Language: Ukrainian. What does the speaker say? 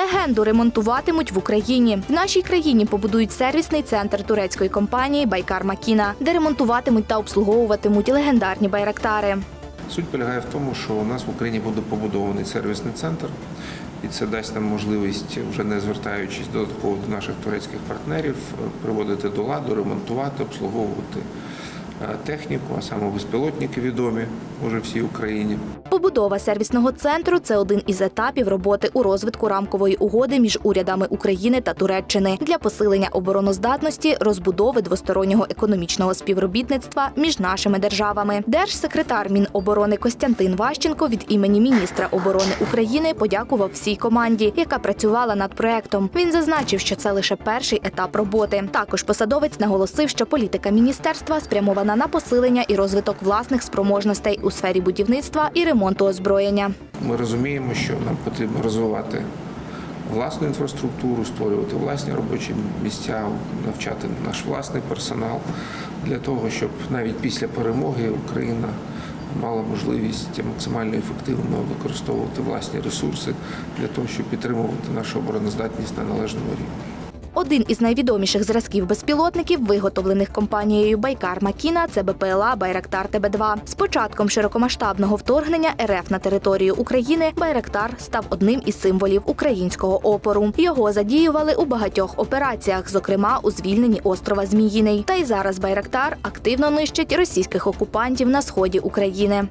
Легенду ремонтуватимуть в Україні. В нашій країні побудують сервісний центр турецької компанії Байкар Макіна, де ремонтуватимуть та обслуговуватимуть легендарні байрактари. Суть полягає в тому, що у нас в Україні буде побудований сервісний центр, і це дасть нам можливість, вже не звертаючись додатково до наших турецьких партнерів, приводити до ладу, ремонтувати, обслуговувати техніку, а саме безпілотники відомі уже всій Україні. Побудова сервісного центру це один із етапів роботи у розвитку рамкової угоди між урядами України та Туреччини для посилення обороноздатності, розбудови двостороннього економічного співробітництва між нашими державами. Держсекретар Міноборони Костянтин Ващенко від імені міністра оборони України подякував всій команді, яка працювала над проектом. Він зазначив, що це лише перший етап роботи. Також посадовець наголосив, що політика міністерства спрямована на посилення і розвиток власних спроможностей у сфері будівництва і ремонту озброєння. Ми розуміємо, що нам потрібно розвивати власну інфраструктуру, створювати власні робочі місця, навчати наш власний персонал для того, щоб навіть після перемоги Україна мала можливість максимально ефективно використовувати власні ресурси для того, щоб підтримувати нашу обороноздатність на належному рівні. Один із найвідоміших зразків безпілотників, виготовлених компанією Байкар Макіна, це БПЛА Байрактар ТБ2. З початком широкомасштабного вторгнення РФ на територію України Байрактар став одним із символів українського опору. Його задіювали у багатьох операціях, зокрема у звільненні острова Зміїний. Та й зараз Байрактар активно нищить російських окупантів на сході України.